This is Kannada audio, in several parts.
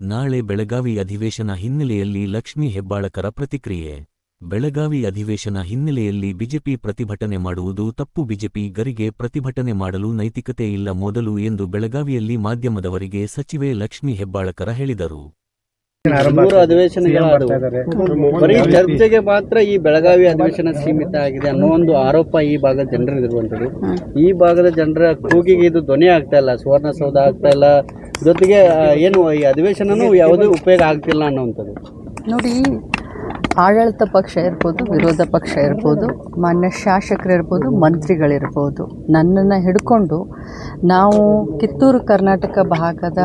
ನಾಳೆ ಬೆಳಗಾವಿ ಅಧಿವೇಶನ ಹಿನ್ನೆಲೆಯಲ್ಲಿ ಲಕ್ಷ್ಮಿ ಹೆಬ್ಬಾಳಕರ ಪ್ರತಿಕ್ರಿಯೆ. ಬೆಳಗಾವಿ ಅಧಿವೇಶನ ಹಿನ್ನೆಲೆಯಲ್ಲಿ ಬಿಜೆಪಿ ಪ್ರತಿಭಟನೆ ಮಾಡುವುದು ತಪ್ಪು. ಬಿಜೆಪಿ ಗರಿಗೆ ಪ್ರತಿಭಟನೆ ಮಾಡಲು ನೈತಿಕತೆ ಇಲ್ಲ ಮೊದಲು ಎಂದು ಬೆಳಗಾವಿಯಲ್ಲಿ ಮಾಧ್ಯಮದವರಿಗೆ ಸಚಿವೆ ಲಕ್ಷ್ಮಿ ಹೆಬ್ಬಾಳಕರ ಹೇಳಿದರು. ಬರೀ ಚರ್ಚೆಗೆ ಮಾತ್ರ ಈ ಬೆಳಗಾವಿ ಅಧಿವೇಶನ ಸೀಮಿತ ಆಗಿದೆ ಅನ್ನೋ ಒಂದು ಆರೋಪ ಈ ಭಾಗದ ಜನರಲ್ಲಿರುವಂಥದ್ದು ಈ ಭಾಗದ ಜನರ ಕೂಗಿಗೆ ಇದು ಧ್ವನಿ ಆಗ್ತಾ ಇಲ್ಲ ಸುವರ್ಣಸೌಧ ಆಗ್ತಾ ಇಲ್ಲ ಜೊತೆಗೆ ಏನು ಈ ಅಧಿವೇಶನನೂ ಯಾವುದೇ ಉಪಯೋಗ ಆಗ್ತಿಲ್ಲ ಅನ್ನೋವಂಥದ್ದು. ನೋಡಿ, ಆಡಳಿತ ಪಕ್ಷ ಇರ್ಬೋದು, ವಿರೋಧ ಪಕ್ಷ ಇರ್ಬೋದು, ಮಾನ್ಯ ಶಾಸಕರಿರ್ಬೋದು ಮಂತ್ರಿಗಳಿರ್ಬೋದು, ನನ್ನನ್ನು ಹಿಡ್ಕೊಂಡು ನಾವು ಕಿತ್ತೂರು ಕರ್ನಾಟಕ ಭಾಗದ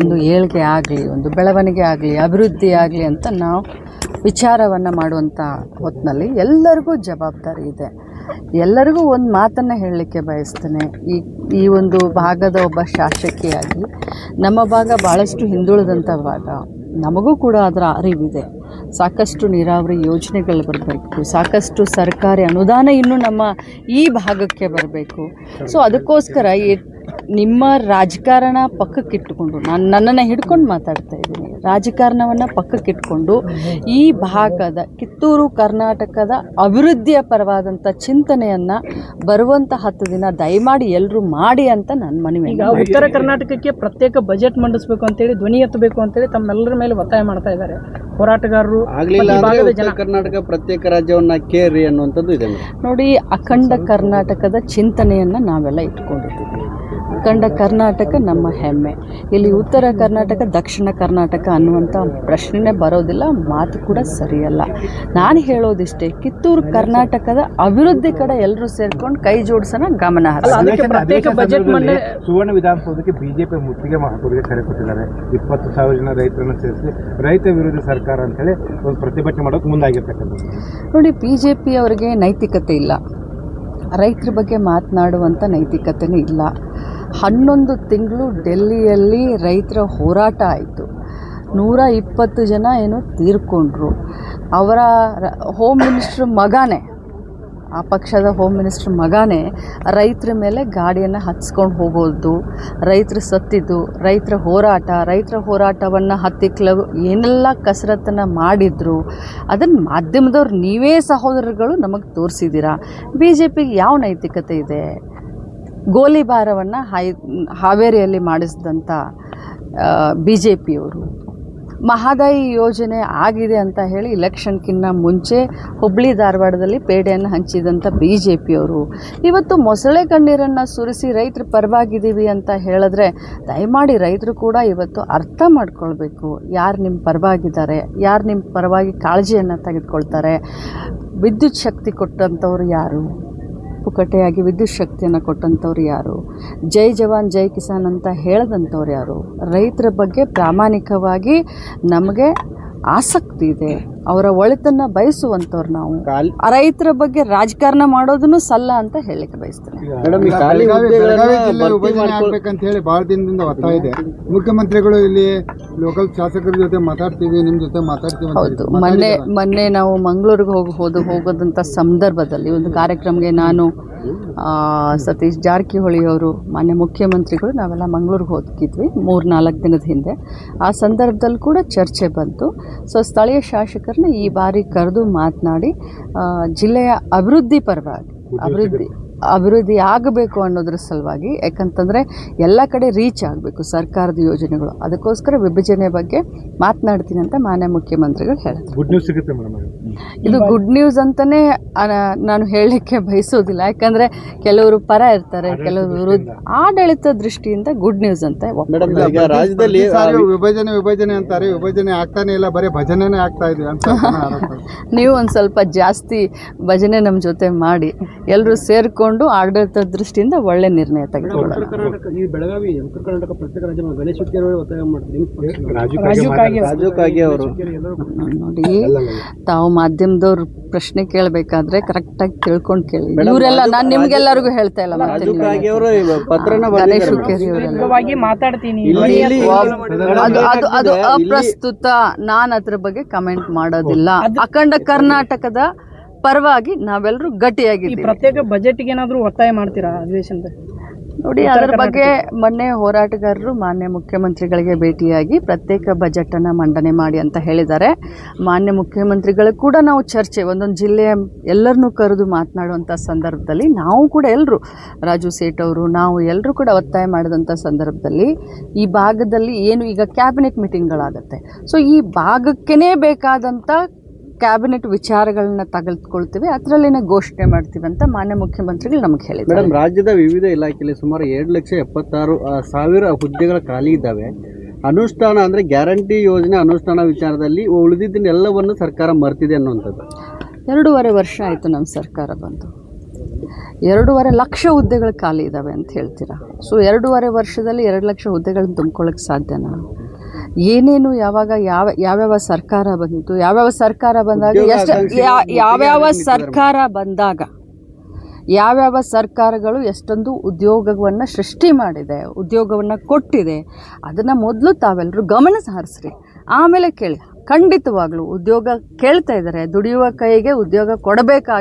ಒಂದು ಏಳ್ಗೆ ಆಗಲಿ, ಒಂದು ಬೆಳವಣಿಗೆ ಆಗಲಿ, ಅಭಿವೃದ್ಧಿ ಆಗಲಿ ಅಂತ ನಾವು ವಿಚಾರವನ್ನು ಮಾಡುವಂಥ ಹೊತ್ತಿನಲ್ಲಿ ಎಲ್ಲರಿಗೂ ಜವಾಬ್ದಾರಿ ಇದೆ. ಎಲ್ಲರಿಗೂ ಒಂದು ಮಾತನ್ನು ಹೇಳಲಿಕ್ಕೆ ಬಯಸ್ತೇನೆ. ಈ ಈ ಒಂದು ಭಾಗದ ಒಬ್ಬ ಶಾಸಕಿಯಾಗಿ, ನಮ್ಮ ಭಾಗ ಭಾಳಷ್ಟು ಹಿಂದುಳಿದಂಥ ಭಾಗ, ನಮಗೂ ಕೂಡ ಅದರ ಅರಿವಿದೆ. ಸಾಕಷ್ಟು ನೀರಾವರಿ ಯೋಜನೆಗಳು ಬರಬೇಕು, ಸಾಕಷ್ಟು ಸರ್ಕಾರಿ ಅನುದಾನ ಇನ್ನೂ ನಮ್ಮ ಈ ಭಾಗಕ್ಕೆ ಬರಬೇಕು. ಸೊ ಅದಕ್ಕೋಸ್ಕರ ಈ ನಿಮ್ಮ ರಾಜಕಾರಣ ಪಕ್ಕಕ್ಕಿಟ್ಟುಕೊಂಡು ನಾನು ನನ್ನನ್ನು ಹಿಡ್ಕೊಂಡು ಮಾತಾಡ್ತಾ ಇದ್ದೀನಿ. ರಾಜಕಾರಣವನ್ನು ಪಕ್ಕಕ್ಕಿಟ್ಕೊಂಡು ಈ ಭಾಗದ ಕಿತ್ತೂರು ಕರ್ನಾಟಕದ ಅಭಿವೃದ್ಧಿಯ ಪರವಾದಂಥ ಚಿಂತನೆಯನ್ನು ಬರುವಂಥ ಹತ್ತು ದಿನ ದಯಮಾಡಿ ಎಲ್ಲರೂ ಮಾಡಿ ಅಂತ ನನ್ನ ಮನವಿ. ಈಗ ಉತ್ತರ ಕರ್ನಾಟಕಕ್ಕೆ ಪ್ರತ್ಯೇಕ ಬಜೆಟ್ ಮಂಡಿಸಬೇಕು ಅಂತೇಳಿ ಧ್ವನಿ ಎತ್ತಬೇಕು ಅಂತೇಳಿ ತಮ್ಮೆಲ್ಲರ ಮೇಲೆ ಒತ್ತಾಯ ಮಾಡ್ತಾ ಇದ್ದಾರೆ. ಹೋರಾಟಗಾರರು ಆಗಲಿಲ್ಲ ಈ ಭಾಗದ ಜನ. ಕರ್ನಾಟಕ ಪ್ರತ್ಯೇಕ ರಾಜ್ಯವನ್ನ ಕೇರಿ ಅನ್ನುವಂಥದ್ದು ಇದೆ ನೋಡಿ ಅಖಂಡ ಕರ್ನಾಟಕದ ಚಿಂತನೆಯನ್ನು ನಾವೆಲ್ಲ ಇಟ್ಕೊಂಡಿದ್ದೀವಿ. ಅಖಂಡ ಕರ್ನಾಟಕ ನಮ್ಮ ಹೆಮ್ಮೆ. ಇಲ್ಲಿ ಉತ್ತರ ಕರ್ನಾಟಕ ದಕ್ಷಿಣ ಕರ್ನಾಟಕ ಅನ್ನುವಂಥ ಪ್ರಶ್ನೆನೇ ಬರೋದಿಲ್ಲ ಮಾತು ಕೂಡ ಸರಿಯಲ್ಲ. ನಾನು ಹೇಳೋದಿಷ್ಟೇ ಕಿತ್ತೂರು ಕರ್ನಾಟಕದ ಅಭಿವೃದ್ಧಿ ಕಡೆ ಎಲ್ಲರೂ ಸೇರ್ಕೊಂಡು ಕೈ ಜೋಡಿಸೋಣ ಗಮನ ಅಲ್ಲ ಅದಕ್ಕೆ ಪ್ರತ್ಯೇಕ ಬಜೆಟ್ ಮಂಡನೆ ಸುವರ್ಣ ವಿಧಾನಸೌಧಕ್ಕೆ ಬಿಜೆಪಿ ಮುತ್ತಿಗೆ ಮಹಾಪುರಿಗೆ ಕರೆ ಕೊಟ್ಟಿದ್ದಾರೆ. ಇಪ್ಪತ್ತು ಸಾವಿರ ಜನ ರೈತರನ್ನು ಸೇರಿಸಿ ರೈತ ವಿರೋಧಿ ಸರ್ಕಾರ ಅಂತೇಳಿ ಒಂದು ಪ್ರತಿಭಟನೆ ಮಾಡೋಕೆ ಮುಂದಾಗಿರ್ತಕ್ಕಂಥದ್ದು. ನೋಡಿ ಬಿ ಜೆ ಪಿಯವರಿಗೆ ನೈತಿಕತೆ ಇಲ್ಲ. ರೈತರ ಬಗ್ಗೆ ಮಾತನಾಡುವಂಥ ನೈತಿಕತೆನೇ ಇಲ್ಲ. ಹನ್ನೊಂದು ತಿಂಗಳು ಡೆಲ್ಲಿಯಲ್ಲಿ ರೈತರ ಹೋರಾಟ ಆಯಿತು. ನೂರ ಇಪ್ಪತ್ತು ಜನ ಏನೋ ತೀರ್ಕೊಂಡ್ರು. ಅವರ ಹೋಮ್ ಮಿನಿಸ್ಟ್ರ್ ಮಗನೇ, ಆ ಪಕ್ಷದ ಹೋಮ್ ಮಿನಿಸ್ಟ್ರ್ ಮಗನೇ ರೈತರ ಮೇಲೆ ಗಾಡಿಯನ್ನು ಹತ್ಸ್ಕೊಂಡು ಹೋಗೋದು, ರೈತರು ಸತ್ತಿದ್ದು, ರೈತರ ಹೋರಾಟ, ರೈತರ ಹೋರಾಟವನ್ನು ಹತ್ತಿಕ್ಲ ಏನೆಲ್ಲ ಕಸರತ್ತನ್ನು ಮಾಡಿದ್ರು ಅದನ್ನು ಮಾಧ್ಯಮದವ್ರು ನೀವೇ ಸಹೋದರಗಳು ನಮಗೆ ತೋರಿಸಿದ್ದೀರಾ ಬಿ ಜೆ ಪಿಗೆ ಯಾವ ನೈತಿಕತೆ ಇದೆ? ಗೋಲಿಬಾರವನ್ನು ಹೈ ಹಾವೇರಿಯಲ್ಲಿ ಮಾಡಿಸಿದಂಥ ಬಿ ಜೆ ಪಿಯವರು ಮಹದಾಯಿ ಯೋಜನೆ ಆಗಿದೆ ಅಂತ ಹೇಳಿ ಇಲೆಕ್ಷನ್ಕಿನ್ನ ಮುಂಚೆ ಹುಬ್ಬಳ್ಳಿ ಧಾರವಾಡದಲ್ಲಿ ಪೇಡೆಯನ್ನು ಹಂಚಿದಂಥ ಬಿ ಜೆ ಪಿಯವರು ಇವತ್ತು ಮೊಸಳೆ ಕಣ್ಣೀರನ್ನು ಸುರಿಸಿ ರೈತರ ಪರವಾಗಿದ್ದೀವಿ ಅಂತ ಹೇಳಿದ್ರೆ ದಯಮಾಡಿ ರೈತರು ಕೂಡ ಇವತ್ತು ಅರ್ಥ ಮಾಡ್ಕೊಳ್ಬೇಕು. ಯಾರು ನಿಮ್ಮ ಪರವಾಗಿದ್ದಾರೆ, ಯಾರು ನಿಮ್ಮ ಪರವಾಗಿ ಕಾಳಜಿಯನ್ನು ತೆಗೆದುಕೊಳ್ತಾರೆ, ವಿದ್ಯುತ್ ಶಕ್ತಿ ಕೊಟ್ಟಂಥವ್ರು ಯಾರು? ಪುಕಟೆಯಾಗಿ ವಿದ್ಯುತ್ ಶಕ್ತಿಯನ್ನು ಕೊಟ್ಟಂಥವ್ರು ಯಾರು? ಜೈ ಜವಾನ್, ಜೈ ಕಿಸಾನ್ ಅಂತ ಹೇಳ್ದಂಥವ್ರು ಯಾರು? ರೈತರ ಬಗ್ಗೆ ಪ್ರಾಮಾಣಿಕವಾಗಿ ನಮಗೆ ಆಸಕ್ತಿ ಇದೆ. ಅವರ ಒಳಿತನ್ನ ಬಯಸುವಂಥವ್ರು ನಾವು. ರೈತರ ಬಗ್ಗೆ ರಾಜಕಾರಣ ಮಾಡೋದನ್ನು ಸಲ್ಲ ಅಂತ ಹೇಳಲಿಕ್ಕೆ ಬಯಸ್ತೇನೆ. ಆಗ್ಬೇಕಂತ ಹೇಳಿ ಬಹಳ ದಿನದಿಂದ ಒತ್ತಾಯ ಇದೆ. ಮುಖ್ಯಮಂತ್ರಿಗಳು ಇಲ್ಲಿ ಲೋಕಲ್ ಶಾಸಕರ ಜೊತೆ ಮಾತಾಡ್ತೀವಿ ನಿಮ್ ಜೊತೆ ಮಾತಾಡ್ತೀವಿ ಅಂತ ಹೌದು. ಮೊನ್ನೆ ಮೊನ್ನೆ ನಾವು ಮಂಗಳೂರಿಗೆ ಹೋಗಿ ಹೋದ ಹೋಗೋದಂಥ ಸಂದರ್ಭದಲ್ಲಿ ಒಂದು ಕಾರ್ಯಕ್ರಮಕ್ಕೆ ನಾನು ಸತೀಶ್ ಜಾರಕಿಹೊಳಿ ಅವರು, ಮಾನ್ಯ ಮುಖ್ಯಮಂತ್ರಿಗಳು, ನಾವೆಲ್ಲ ಮಂಗಳೂರಿಗೆ ಹೋಗಿದ್ವಿ ಮೂರು ನಾಲ್ಕು ದಿನದ ಹಿಂದೆ. ಆ ಸಂದರ್ಭದಲ್ಲಿ ಕೂಡ ಚರ್ಚೆ ಬಂತು. ಸೊ ಸ್ಥಳೀಯ ಶಾಸಕರನ್ನ ಈ ಬಾರಿ ಕರೆದು ಮಾತನಾಡಿ ಜಿಲ್ಲೆಯ ಅಭಿವೃದ್ಧಿ ಪರವಾಗಿ, ಅಭಿವೃದ್ಧಿ ಅಭಿವೃದ್ಧಿ ಆಗಬೇಕು ಅನ್ನೋದ್ರ ಸಲುವಾಗಿ, ಯಾಕಂತಂದರೆ ಎಲ್ಲ ಕಡೆ ರೀಚ್ ಆಗಬೇಕು ಸರ್ಕಾರದ ಯೋಜನೆಗಳು. ಅದಕ್ಕೋಸ್ಕರ ವಿಭಜನೆ ಬಗ್ಗೆ ಮಾತನಾಡ್ತೀನಿ ಅಂತ ಮಾನ್ಯ ಮುಖ್ಯಮಂತ್ರಿಗಳು ಹೇಳಿದ್ರು ಗುಡ್ ನ್ಯೂಸ್ ಸಿಗುತ್ತೆ ಇದು ಗುಡ್ ನ್ಯೂಸ್ ಅಂತಾನೆ ನಾನು ಹೇಳಲಿಕ್ಕೆ ಬಯಸೋದಿಲ್ಲ ಯಾಕಂದ್ರೆ ಕೆಲವರು ಪರ ಇರ್ತಾರೆ ಕೆಲವರು ಆಡಳಿತ ದೃಷ್ಟಿಯಿಂದ ಗುಡ್ ನ್ಯೂಸ್ ಅಂತ ರಾಜ್ಯದಲ್ಲಿ ವಿಭಜನೆ ವಿಭಜನೆ ಅಂತಾರೆ. ವಿಭಜನೆ ಆಗ್ತಾನೆ ಇಲ್ಲ ಬರೀ ಭಜನೆನೇ ಆಗ್ತಾ ಇದೆ ಅಂತ. ನೀವು ಒಂದು ಸ್ವಲ್ಪ ಜಾಸ್ತಿ ಭಜನೆ ನಮ್ಮ ಜೊತೆ ಮಾಡಿ. ಎಲ್ಲರೂ ಸೇರಿಕೊಂಡು ಆಡಳಿತ ದೃಷ್ಟಿಯಿಂದ ಒಳ್ಳೆ ನಿರ್ಣಯ ತೆಗೆದುಕೊಳ್ಳೋಣ. ತಾವು ಈ ಬೆಳಗಾವಿ ಉತ್ತರ ಕರ್ನಾಟಕ ಪ್ರತ್ಯೇಕ ರಾಜ್ಯ ಗಣೇಶ ಒತ್ತಾಯ ಮಾಡ್ತೀನಿ ರಾಜು ರಾಜೀವ್ ರಾಜು ಕಾಗೆ ಅವರು. ನೋಡಿ ತಾವು ಮಾಧ್ಯಮದವ್ರು ಪ್ರಶ್ನೆ ಕೇಳಬೇಕಾದ್ರೆ ಕರೆಕ್ಟಾಗಿ ತಿಳ್ಕೊಂಡು ಕೇಳಿ. ಇವರೆಲ್ಲ ನಾನು ನಿಮ್ಗೆಲ್ಲರಿಗೂ ಹೇಳ್ತಾ ಇಲ್ಲ ಮತ್ತೆ ಗಣೇಶ್ ಹುಕ್ಕೇರಿ ಮಾತಾಡ್ತೀನಿ. ಅದು ಅದು ಅದು ಅಪ್ರಸ್ತುತ ನಾನು ಅದ್ರ ಬಗ್ಗೆ ಕಮೆಂಟ್ ಮಾಡೋದಿಲ್ಲ. ಅಖಂಡ ಕರ್ನಾಟಕದ ಪರವಾಗಿ ನಾವೆಲ್ಲರೂ ಈ ಗಟ್ಟಿಯಾಗಿದ್ದೀವಿ ಪ್ರತ್ಯೇಕ ಬಜೆಟ್ಗೆ ಏನಾದರೂ ಒತ್ತಾಯ ಮಾಡ್ತೀರಾ ಅಧಿವೇಶನದಲ್ಲಿ? ನೋಡಿ ಅದರ ಬಗ್ಗೆ ಮೊನ್ನೆ ಹೋರಾಟಗಾರರು ಮಾನ್ಯ ಮುಖ್ಯಮಂತ್ರಿಗಳಿಗೆ ಭೇಟಿಯಾಗಿ ಪ್ರತ್ಯೇಕ ಬಜೆಟನ್ನು ಮಂಡನೆ ಮಾಡಿ ಅಂತ ಹೇಳಿದ್ದಾರೆ. ಮಾನ್ಯ ಮುಖ್ಯಮಂತ್ರಿಗಳು ಕೂಡ ನಾವು ಚರ್ಚೆ ಒಂದೊಂದು ಜಿಲ್ಲೆಯ ಎಲ್ಲರನ್ನೂ ಕರೆದು ಮಾತನಾಡುವಂಥ ಸಂದರ್ಭದಲ್ಲಿ ನಾವು ಕೂಡ ಎಲ್ಲರೂ ರಾಜು ಸೇಠ್ ಅವರು ನಾವು ಎಲ್ಲರೂ ಕೂಡ ಒತ್ತಾಯ ಮಾಡಿದಂಥ ಸಂದರ್ಭದಲ್ಲಿ ಈ ಭಾಗದಲ್ಲಿ ಏನು ಈಗ ಕ್ಯಾಬಿನೆಟ್ ಮೀಟಿಂಗ್ಗಳಾಗತ್ತೆ. ಸೊ ಈ ಭಾಗಕ್ಕೇ ಬೇಕಾದಂಥ ಕ್ಯಾಬಿನೆಟ್ ವಿಚಾರಗಳನ್ನ ತೆಗೆದುಕೊಳ್ತೀವಿ ಅದರಲ್ಲಿನೇ ಘೋಷಣೆ ಮಾಡ್ತೀವಿ ಅಂತ ಮಾನ್ಯ ಮುಖ್ಯಮಂತ್ರಿಗಳು ನಮಗೆ ಹೇಳಿದ್ರು ಮೇಡಮ್ ರಾಜ್ಯದ ವಿವಿಧ ಇಲಾಖೆಯಲ್ಲಿ ಸುಮಾರು ಎರಡು ಲಕ್ಷ ಎಪ್ಪತ್ತಾರು ಸಾವಿರ ಹುದ್ದೆಗಳ ಖಾಲಿ ಇದ್ದಾವೆ. ಅನುಷ್ಠಾನ ಅಂದರೆ ಗ್ಯಾರಂಟಿ ಯೋಜನೆ ಅನುಷ್ಠಾನ ವಿಚಾರದಲ್ಲಿ ಉಳಿದಿದ್ದನ್ನೆಲ್ಲವನ್ನು ಸರ್ಕಾರ ಮರ್ತಿದೆ ಅನ್ನುವಂಥದ್ದು. ಎರಡೂವರೆ ವರ್ಷ ಆಯಿತು ನಮ್ಮ ಸರ್ಕಾರ ಬಂದು. ಎರಡೂವರೆ ಲಕ್ಷ ಹುದ್ದೆಗಳು ಖಾಲಿ ಇದ್ದಾವೆ ಅಂತ ಹೇಳ್ತೀರಾ? ಸೊ ಎರಡೂವರೆ ವರ್ಷದಲ್ಲಿ ಎರಡು ಲಕ್ಷ ಹುದ್ದೆಗಳನ್ನ ತುಂಬ್ಕೊಳ್ಳೋಕೆ ಸಾಧ್ಯನಾ? ಏನೇನು ಯಾವಾಗ ಯಾವ ಯಾವ್ಯಾವ ಸರ್ಕಾರ ಬಂದಿತ್ತು ಯಾವ್ಯಾವ ಸರ್ಕಾರ ಬಂದಾಗ ಎಷ್ಟು ಯಾವ್ಯಾವ ಸರ್ಕಾರ ಬಂದಾಗ ಯಾವ್ಯಾವ ಸರ್ಕಾರಗಳು ಎಷ್ಟೊಂದು ಉದ್ಯೋಗವನ್ನು ಸೃಷ್ಟಿ ಮಾಡಿದೆ ಉದ್ಯೋಗವನ್ನು ಕೊಟ್ಟಿದೆ ಅದನ್ನು ಮೊದಲು ತಾವೆಲ್ಲರೂ ಗಮನ ಹರಿಸ್ರಿ ಆಮೇಲೆ ಕೇಳಿ ಖಂಡಿತವಾಗ್ಲೂ ಉದ್ಯೋಗ ಕೇಳ್ತಾ ಇದ್ದಾರೆ ದುಡಿಯುವ ಕೈಗೆ ಉದ್ಯೋಗ ಕೊಡಬೇಕಾಗಿ